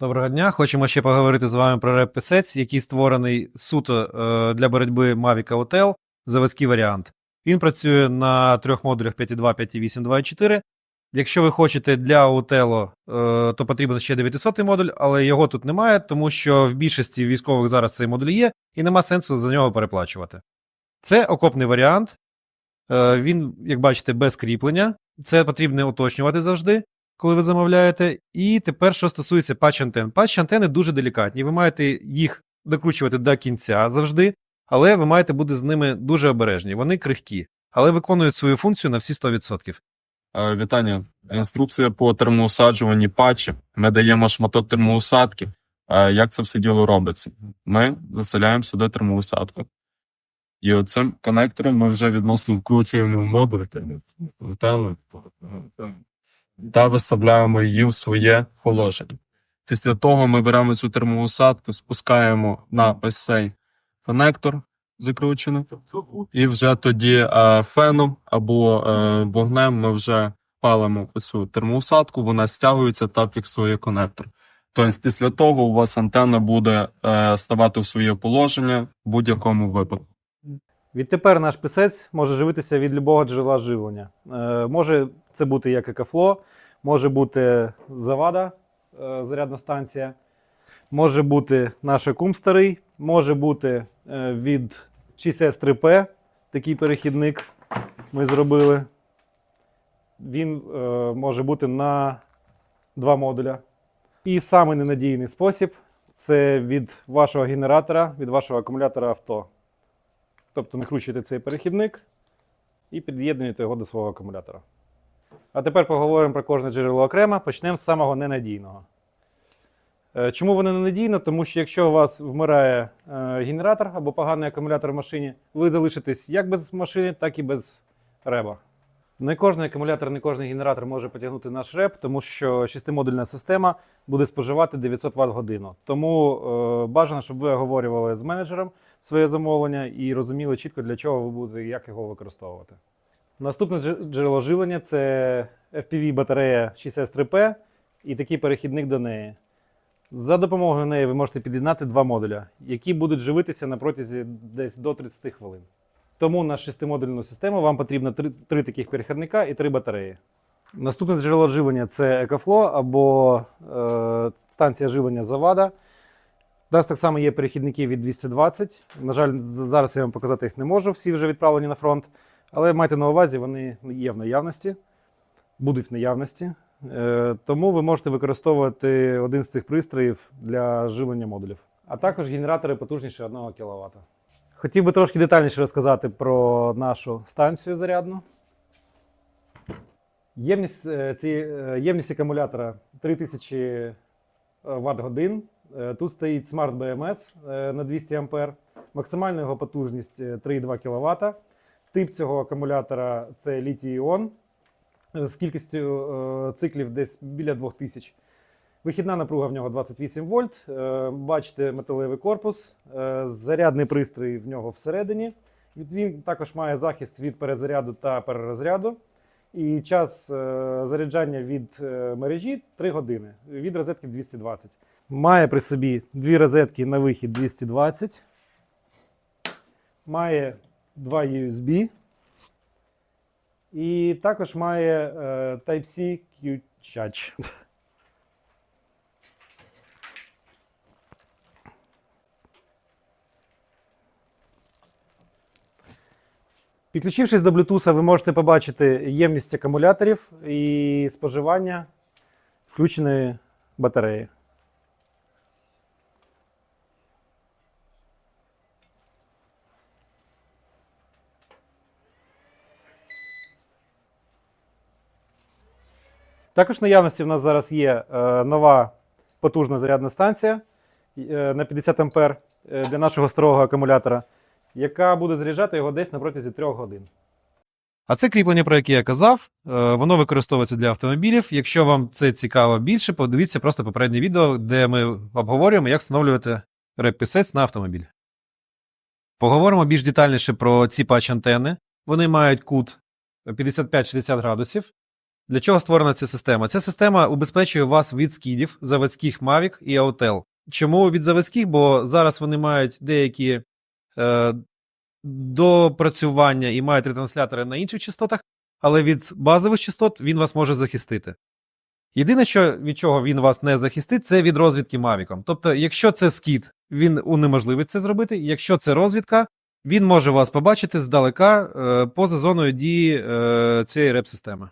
Доброго дня. Хочемо ще поговорити з вами про реп писець, який створений суто е, для боротьби Mavic Hotel, заводський варіант. Він працює на трьох модулях 5.2, 5.8, 2.4. Якщо ви хочете для Otelo, е, то потрібен ще 900 модуль, але його тут немає, тому що в більшості військових зараз цей модуль є, і нема сенсу за нього переплачувати. Це окопний варіант. Е, Він, як бачите, без кріплення. Це потрібно уточнювати завжди коли ви замовляєте. І тепер, що стосується патч антен. Патч антени дуже делікатні. Ви маєте їх докручувати до кінця завжди, але ви маєте бути з ними дуже обережні. Вони крихкі, але виконують свою функцію на всі 100%. Е, Вітання. Інструкція по термоусаджуванні патчі. Ми даємо шматок термоусадки. Е, Як це все діло робиться? Ми заселяємо сюди термоусадку. І оцим конектором ми вже відносно вкручуємо модуль та виставляємо її в своє положення. Після того ми беремо цю термоусадку, спускаємо на ось цей конектор закручений, і вже тоді е, феном або е, вогнем ми вже палимо цю термоусадку, вона стягується та фіксує конектор. Тобто після того у вас антенна буде е, ставати в своє положення в будь-якому випадку. Відтепер наш писець може живитися від любого джерела живлення. Може це бути як екофло, може бути завада, е, зарядна станція, може бути наш кум старий, може бути е, від 6S3P, такий перехідник ми зробили. Він е, може бути на два модуля. І самий ненадійний спосіб це від вашого генератора, від вашого акумулятора авто. Тобто накручуєте цей перехідник і під'єднуєте його до свого акумулятора. А тепер поговоримо про кожне джерело окремо. Почнемо з самого ненадійного. Е, Чому воно ненадійно? Тому що якщо у вас вмирає е, генератор або поганий акумулятор в машині, ви залишитесь як без машини, так і без реба. Не кожний акумулятор, не кожний генератор може потягнути наш реп, тому що шестимодульна система буде споживати 900 Вт годину. Тому е, бажано, щоб ви оговорювали з менеджером своє замовлення і розуміли чітко, для чого ви будете і як його використовувати. Наступне джерело живлення це FPV батарея 6S3P і такий перехідник до неї. За допомогою неї ви можете під'єднати два модуля, які будуть живитися на протязі десь до 30 хвилин. Тому на шестимодульну систему вам потрібно три, три таких перехідника і три батареї. Наступне джерело живлення це EcoFlow або е, станція живлення Завада. У нас так само є перехідники від 220. На жаль, зараз я вам показати їх не можу, всі вже відправлені на фронт. Але майте на увазі, вони є в наявності, будуть в наявності. Е, тому ви можете використовувати один з цих пристроїв для живлення модулів. А також генератори потужніші 1 кВт. Хотів би трошки детальніше розказати про нашу станцію зарядну. Ємність, е, ці, е, ємність акумулятора 3000 Вт годин. Тут стоїть Smart BMS на 200 А. Максимальна його потужність е, 3,2 кВт. Тип цього акумулятора це літій іон з кількістю е, циклів десь біля 2000. Вихідна напруга в нього 28 вольт. Е, Бачите металевий корпус, е, зарядний пристрій в нього всередині. Він також має захист від перезаряду та перерозряду. І час заряджання від мережі 3 години, від розетки 220. Має при собі дві розетки на вихід 220. Має два USB. І також має е, Type-C ключач. Підключившись до Bluetooth, ви можете побачити ємність акумуляторів і споживання включеної батареї. Також наявності в нас зараз є е, нова потужна зарядна станція е, на 50 А е, для нашого старого акумулятора, яка буде заряджати його десь на протязі 3 годин. А це кріплення, про яке я казав, воно використовується для автомобілів. Якщо вам це цікаво більше, подивіться просто попереднє відео, де ми обговорюємо, як встановлювати реп-пісець на автомобіль. Поговоримо більш детальніше про ці патч антени. Вони мають кут 55-60 градусів. Для чого створена ця система? Ця система убезпечує вас від скідів, заводських Mavic і Autel. Чому від заводських? Бо зараз вони мають деякі е, допрацювання і мають ретранслятори на інших частотах, але від базових частот він вас може захистити. Єдине, що від чого він вас не захистить, це від розвідки Мавіком. Тобто, якщо це скіт, він унеможливить це зробити. Якщо це розвідка, він може вас побачити здалека е, поза зоною дії е, цієї реп-системи.